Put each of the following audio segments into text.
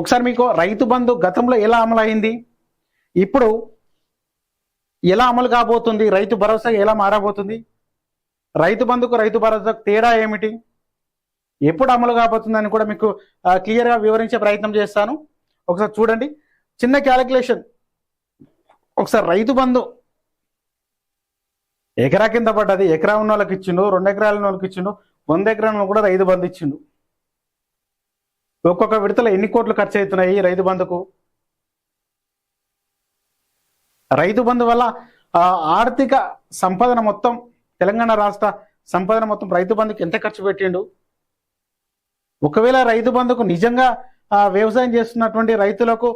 ఒకసారి మీకు రైతు బంధు గతంలో ఎలా అమలైంది? ఇప్పుడు ఎలా అమలు కాబోతుంది? రైతు భరోసా ఎలా మారబోతుంది? రైతు బంధుకు రైతు భరోసాకు తేడా ఏమిటి? ఎప్పుడు అమలు కాబోతుందని కూడా మీకు క్లియర్గా వివరించే ప్రయత్నం చేస్తాను. ఒకసారి చూడండి. చిన్న క్యాలిక్యులేషన్ ఒకసారి రైతు బంధు ఎకరా కింద పడ్డది. ఎకరా ఉన్న వాళ్ళకి ఇచ్చిండు రెండు ఎకరాల ఉన్న వాళ్ళకి ఇచ్చిండు వంద ఎకరాలను కూడా రైతు బంధు ఇచ్చిండు. ఒక్కొక్క విడతలో ఎన్ని కోట్లు ఖర్చు అవుతున్నాయి రైతు బంధుకు? రైతు బంధు వల్ల ఆ, ఆర్థిక సంపదన మొత్తం తెలంగాణ రాష్ట్ర సంపదన మొత్తం రైతు బంధుకు ఎంత ఖర్చు పెట్టిండు? ఒకవేళ రైతు బంధుకు నిజంగా వ్యవసాయం చేస్తున్నటువంటి రైతులకు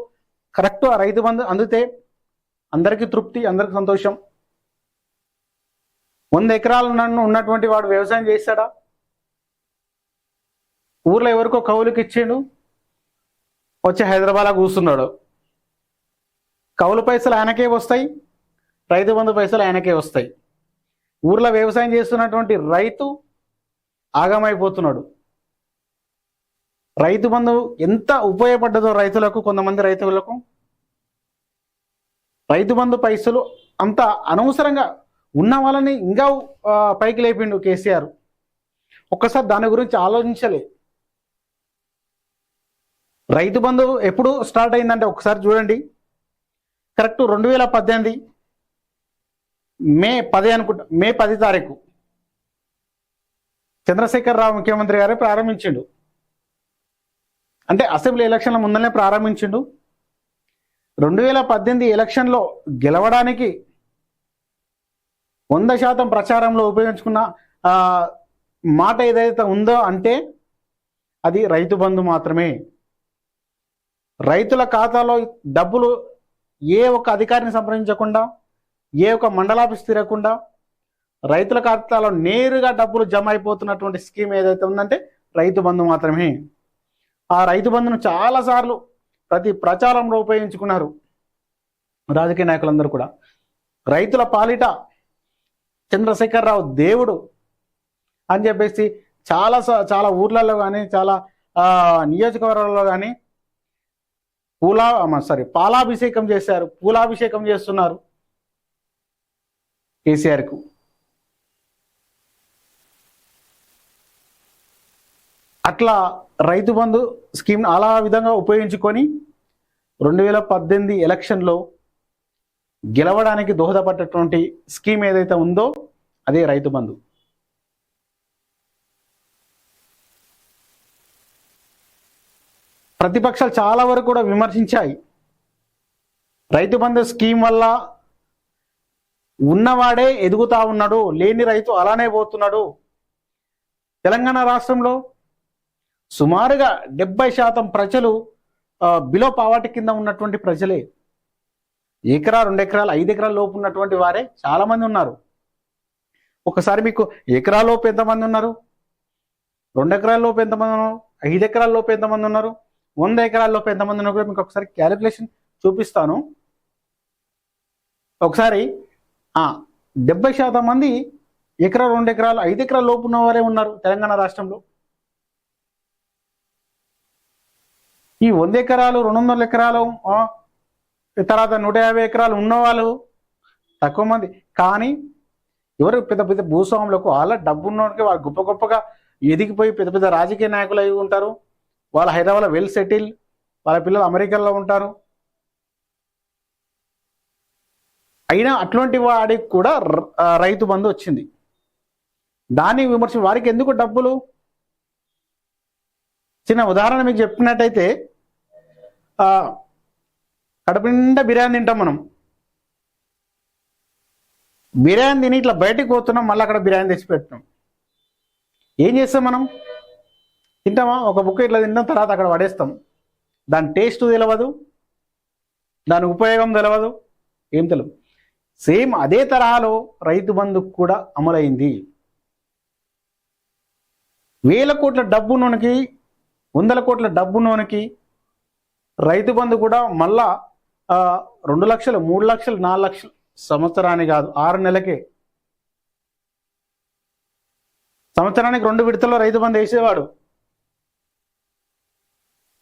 కరెక్ట్ ఆ రైతు బంధు అందితే అందరికీ తృప్తి అందరికి సంతోషం. వంద ఎకరాలు నన్ను ఉన్నటువంటి వాడు వ్యవసాయం చేస్తాడా? ఊర్లో ఎవరికో కౌలుకి ఇచ్చిండు వచ్చి హైదరాబాద్లో కూర్చున్నాడు. కౌలు పైసలు ఆయనకే వస్తాయి రైతు బంధు పైసలు ఆయనకే వస్తాయి. ఊర్లో వ్యవసాయం చేస్తున్నటువంటి రైతు ఆగమైపోతున్నాడు. రైతు బంధు ఎంత ఉపయోగపడ్డదో రైతులకు కొంతమంది రైతులకు రైతు బంధు పైసలు అంత అనవసరంగా ఉన్న వాళ్ళని ఇంకా పైకి లేపిండు కేసీఆర్. ఒక్కసారి దాని గురించి ఆలోచించలే. రైతు బంధు ఎప్పుడు స్టార్ట్ అయిందంటే ఒకసారి చూడండి. కరెక్ట్ రెండు వేల పద్దెనిమిది మే పది అనుకుంటా మే పది తారీఖు. చంద్రశేఖర్ రావు ముఖ్యమంత్రి గారే ప్రారంభించిండు. అంటే అసెంబ్లీ ఎలక్షన్ల ముందరనే ప్రారంభించిండు. రెండు వేల పద్దెనిమిది ఎలక్షన్లో గెలవడానికి వంద శాతం ప్రచారంలో ఉపయోగించుకున్న మాట ఏదైతే ఉందో అంటే అది రైతు బంధు మాత్రమే. రైతుల ఖాతాలో డబ్బులు ఏ ఒక్క అధికారిని సంప్రదించకుండా ఏ ఒక్క మండలాఫీస్ తిరగకుండా రైతుల ఖాతాలో నేరుగా డబ్బులు జమ అయిపోతున్నటువంటి స్కీమ్ ఏదైతే ఉందంటే రైతు బంధు మాత్రమే. ఆ రైతు బంధును చాలాసార్లు ప్రతి ప్రచారంలో ఉపయోగించుకున్నారు రాజకీయ నాయకులందరూ కూడా. రైతుల పాలిట చంద్రశేఖర్ రావు దేవుడు అని చెప్పేసి చాలా స- చాలా ఊర్లలో కానీ చాలా నియోజకవర్గాల్లో కానీ పూలా సారీ పాలాభిషేకం చేశారు. పూలాభిషేకం చేస్తున్నారు కేసీఆర్కు. అట్లా రైతు బంధు స్కీమ్ అలా విధంగా ఉపయోగించుకొని రెండు వేల పద్దెనిమిది ఎలక్షన్లో గెలవడానికి దోహదపడ్డటువంటి స్కీమ్ ఏదైతే ఉందో అదే రైతు బంధు. ప్రతిపక్షాలు చాలా వరకు కూడా విమర్శించాయి. రైతు బంధు స్కీమ్ వల్ల ఉన్నవాడే ఎదుగుతా ఉన్నాడు లేని రైతు అలానే పోతున్నాడు. తెలంగాణ రాష్ట్రంలో సుమారుగా డెబ్బై శాతం ప్రజలు బిలో పావర్టీ కింద ఉన్నటువంటి ప్రజలే. ఎకరా రెండు ఎకరాలు ఐదు ఎకరాల లోపు ఉన్నటువంటి వారే చాలామంది ఉన్నారు. ఒకసారి మీకు ఎకరాలోపు ఎంతమంది ఉన్నారు? రెండు ఎకరాల లోపు ఎంతమంది ఉన్నారు? ఐదు ఎకరాల లోపు ఎంతమంది ఉన్నారు? వంద ఎకరాల్లో ఎంతమంది ఉన్నా కూడా మీకు ఒకసారి క్యాలిక్యులేషన్ చూపిస్తాను. ఒకసారి డెబ్బై శాతం మంది ఎకరా రెండు ఎకరాలు ఐదు ఎకరాల లోపు ఉన్న వారే ఉన్నారు తెలంగాణ రాష్ట్రంలో. ఈ వంద ఎకరాలు రెండు వందల ఎకరాలు తర్వాత నూట యాభై ఎకరాలు ఉన్నవాళ్ళు తక్కువ మంది. కానీ ఎవరు పెద్ద పెద్ద భూస్వాములకు వాళ్ళ డబ్బు ఉన్నవారికి వాళ్ళు గొప్ప గొప్పగా ఎదిగిపోయి పెద్ద పెద్ద రాజకీయ నాయకులు అయి ఉంటారు. వాళ్ళు హైదరాబాద్లో వెల్ సెటిల్ వాళ్ళ పిల్లలు అమెరికాలో ఉంటారు. అయినా అటువంటి వాడికి కూడా రైతు బంధు వచ్చింది. దాన్ని విమర్శ వారికి ఎందుకు డబ్బులు? చిన్న ఉదాహరణ మీకు చెప్పినట్టయితే కడుపు నిండా బిర్యానీ తింటాం మనం. బిర్యానీ తిని ఇట్లా బయటికి పోతున్నాం మళ్ళీ అక్కడ బిర్యానీ తెచ్చి పెట్టినాం. ఏం చేస్తాం మనం? తింటామా? ఒక బుక్ ఇట్లా తింటాం తర్వాత అక్కడ పడేస్తాం. దాని టేస్ట్ తెలియదు దాని ఉపయోగం తెలియదు ఏం తెలియదు సేమ్ అదే తరహాలో రైతు బంధు కూడా అమలైంది. వేల కోట్ల డబ్బునోనికి వందల కోట్ల డబ్బునోనికి రైతు బంధు కూడా మళ్ళా రెండు లక్షలు మూడు లక్షలు నాలుగు లక్షలు సంవత్సరానికి కాదు ఆరు నెలలకే. సంవత్సరానికి రెండు విడతల్లో రైతు బంధు వేసేవాడు.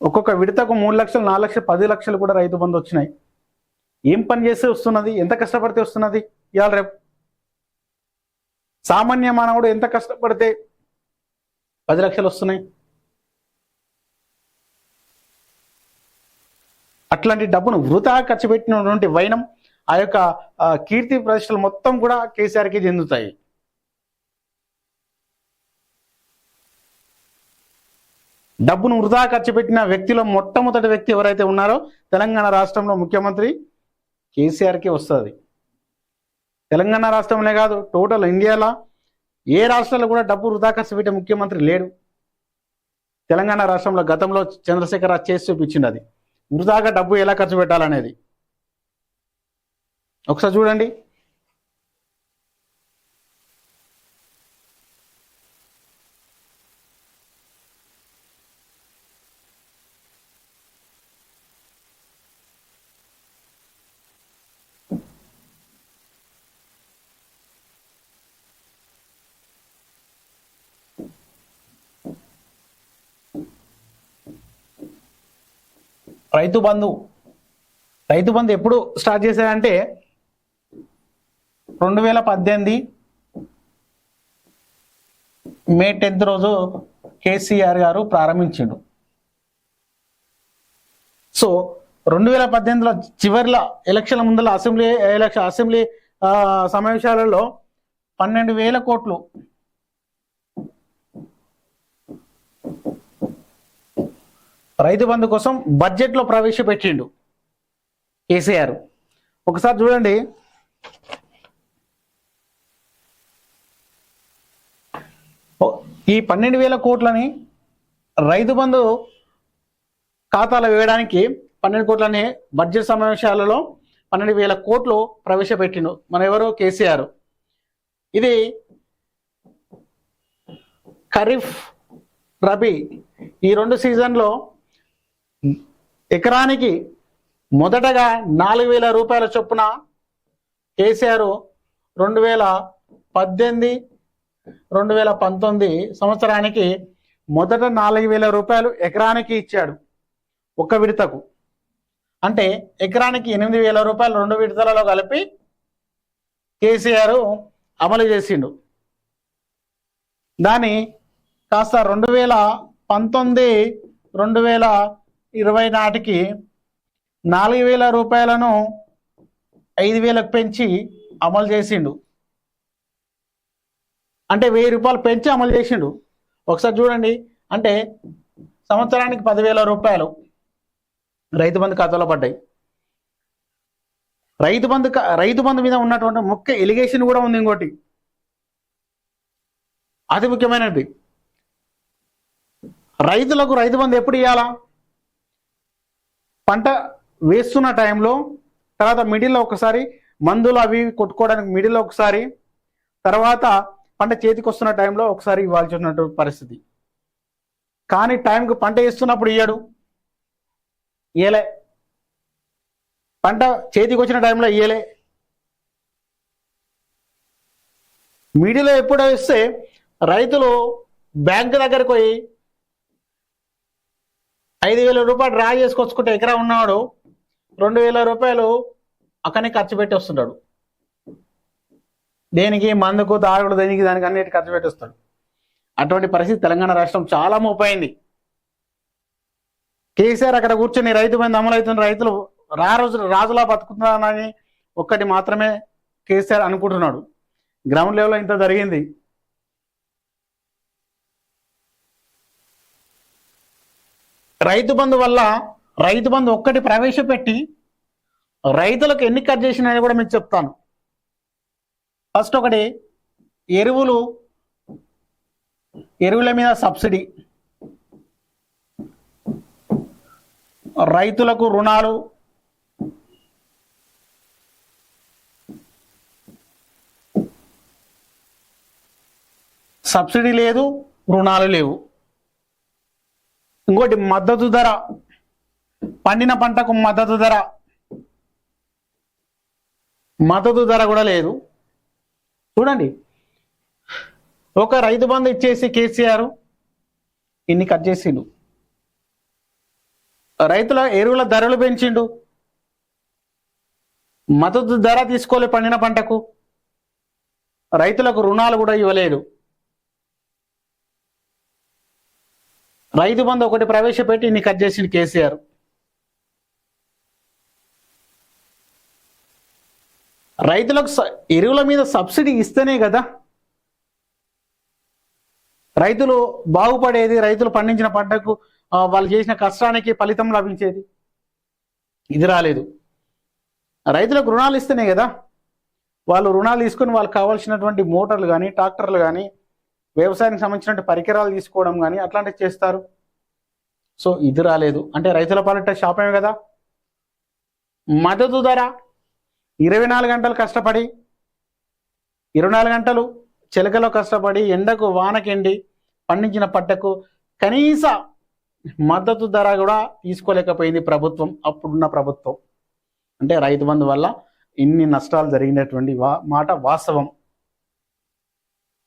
ఒక్కొక్క విడతకు మూడు లక్షలు నాలుగు లక్షలు పది లక్షలు కూడా రైతు బంధు వచ్చినాయి. ఏం పని చేస్తే వస్తున్నది? ఎంత కష్టపడితే వస్తున్నది? ఇవాళ రేపు. సామాన్య మానవుడు ఎంత కష్టపడితే పది లక్షలు వస్తున్నాయి? అట్లాంటి డబ్బును వృధా ఖర్చు పెట్టినటువంటి వైనం ఆ యొక్క కీర్తి ప్రతిష్టలు మొత్తం కూడా కేసీఆర్కి చెందుతాయి. డబ్బును వృధా ఖర్చు పెట్టిన వ్యక్తిలో మొట్టమొదటి వ్యక్తి ఎవరైతే ఉన్నారో తెలంగాణ రాష్ట్రంలో ముఖ్యమంత్రి కేసీఆర్కి వస్తుంది. తెలంగాణ రాష్ట్రంలోనే కాదు టోటల్ ఇండియాలో ఏ రాష్ట్రంలో కూడా డబ్బు వృధా ఖర్చు పెట్టే ముఖ్యమంత్రి లేడు. తెలంగాణ రాష్ట్రంలో గతంలో చంద్రశేఖర్ రావు చేసి చూపించింది అది వృధాగా డబ్బు ఎలా ఖర్చు పెట్టాలనేది. ఒకసారి చూడండి. రైతు బంధు. రైతు బంధు ఎప్పుడు స్టార్ట్ చేశారంటే రెండు వేల పద్దెనిమిది మే టెన్త్ రోజు కేసీఆర్ గారు ప్రారంభించిండు. సో రెండు వేల పద్దెనిమిదిలో చివరిలో ఎలక్షన్ల ముందర అసెంబ్లీ ఎలక్షన్ అసెంబ్లీ సమావేశాలలో పన్నెండు వేల కోట్లు రైతు బంధు కోసం బడ్జెట్లో ప్రవేశపెట్టిండు కేసీఆర్. ఒకసారి చూడండి. ఈ పన్నెండు వేల కోట్లని రైతు బంధు ఖాతాలో వేయడానికి పన్నెండు కోట్లని బడ్జెట్ సమావేశాలలో పన్నెండు వేల కోట్లు ప్రవేశపెట్టిండు. మన ఎవరు కేసీఆర్. ఇది ఖరీఫ్ రబీ ఈ రెండు సీజన్లో ఎకరానికి మొదటగా నాలుగు వేల రూపాయల చొప్పున కేసీఆర్ రెండు వేల పద్దెనిమిది రెండు వేల పంతొమ్మిది సంవత్సరానికి మొదట నాలుగు వేల రూపాయలు ఎకరానికి ఇచ్చాడు ఒక్క విడతకు. అంటే ఎకరానికి ఎనిమిది వేల రూపాయలు రెండు విడతలలో కలిపి కేసీఆర్ అమలు చేసిండు. దాని కాస్త రెండు వేల పంతొమ్మిది రెండు వేల ఇరవై నాటికి నాలుగు వేల రూపాయలను ఐదు వేలకు పెంచి అమలు చేసిండు. అంటే వెయ్యి రూపాయలు పెంచి అమలు చేసిండు. ఒకసారి చూడండి. అంటే సంవత్సరానికి పదివేల రూపాయలు రైతు బంధు ఖాతాలో పడ్డాయి. రైతు బంధు కా- రైతు బంధు మీద ఉన్నటువంటి ముఖ్య ఎలిగేషన్ కూడా ఉంది ఇంకోటి. అతి ముఖ్యమైనది. రైతులకు రైతు బంధు ఎప్పుడు ఇవ్వాలా పంట వేస్తున్న టైంలో తర్వాత మిడిల్లో ఒకసారి మందులు అవి ఇవి కొట్టుకోవడానికి మిడిల్లో ఒకసారి తర్వాత పంట చేతికి వస్తున్న టైంలో ఒకసారి ఇవ్వాల్సి ఉన్నటువంటి పరిస్థితి. కానీ టైంకి పంట వేస్తున్నప్పుడు ఇయ్యడు. ఇయ్యలే. పంట చేతికి వచ్చిన టైంలో ఇయ్యలే. మిడిలో ఎప్పుడో వేస్తే రైతులు బ్యాంకు దగ్గరకు పోయి ఐదు వేల రూపాయలు డ్రా చేసుకొచ్చుకుంటే ఎకరా ఉన్నవాడు రెండు వేల రూపాయలు అక్కడనే ఖర్చు పెట్టి వస్తుంటాడు దేనికి? మందుకు తాగుడు దేనికి దానికి అన్నిటి ఖర్చు పెట్టి వస్తాడు అటువంటి పరిస్థితి తెలంగాణ రాష్ట్రం చాలా మోపైంది. కేసీఆర్ అక్కడ కూర్చొని రైతు బంధు అమలు అవుతున్న రైతులు రా రోజు రాజులా బతుకుతున్నారని ఒక్కటి మాత్రమే కేసీఆర్ అనుకుంటున్నాడు. గ్రౌండ్ లెవెల్లో ఇంత జరిగింది. రైతు బంధు వల్ల రైతు బంధు ఒక్కటి ప్రవేశపెట్టి రైతులకు ఎన్ని కట్ చేసినాయని కూడా మీకు చెప్తాను. ఫస్ట్ ఒకటి ఎరువులు ఎరువుల మీద సబ్సిడీ. రైతులకు రుణాలు. సబ్సిడీ లేదు రుణాలు లేవు. ఇంకోటి మద్దతు ధర. పండిన పంటకు మద్దతు ధర. మద్దతు ధర కూడా లేదు. చూడండి. ఒక రైతు బంధు ఇచ్చేసి కేసీఆర్ ఇన్ని కట్ చేసిండు. రైతుల ఎరువుల ధరలు పెంచిండు. మద్దతు ధర తీసుకోలే పండిన పంటకు. రైతులకు రుణాలు కూడా ఇవ్వలేదు. రైతు బంధు ఒకటి ప్రవేశపెట్టి ఇన్ని కట్ చేసిన కేసీఆర్. రైతులకు ఎరువుల మీద సబ్సిడీ ఇస్తేనే కదా? రైతులు బాగుపడేది రైతులు పండించిన పంటకు వాళ్ళు చేసిన కష్టానికి ఫలితం లభించేది. ఇది రాలేదు. రైతులకు రుణాలు ఇస్తేనే కదా? వాళ్ళు రుణాలు తీసుకుని వాళ్ళకి కావాల్సినటువంటి మోటార్లు కానీ ట్రాక్టర్లు కానీ వ్యవసాయానికి సంబంధించిన పరికరాలు తీసుకోవడం కానీ అట్లాంటివి చేస్తారు? సో ఇది రాలేదు. అంటే రైతుల పాలిట శాపమే కదా? మద్దతు ధర ఇరవై నాలుగు గంటలు కష్టపడి ఇరవై నాలుగు గంటలు చిలకలో కష్టపడి ఎండకు వానకెండి పండించిన పంటకు కనీస మద్దతు ధర కూడా తీసుకోలేకపోయింది ప్రభుత్వం అప్పుడున్న ప్రభుత్వం. అంటే రైతు బంధు వల్ల ఇన్ని నష్టాలు జరిగినటువంటి వా మాట వాస్తవం.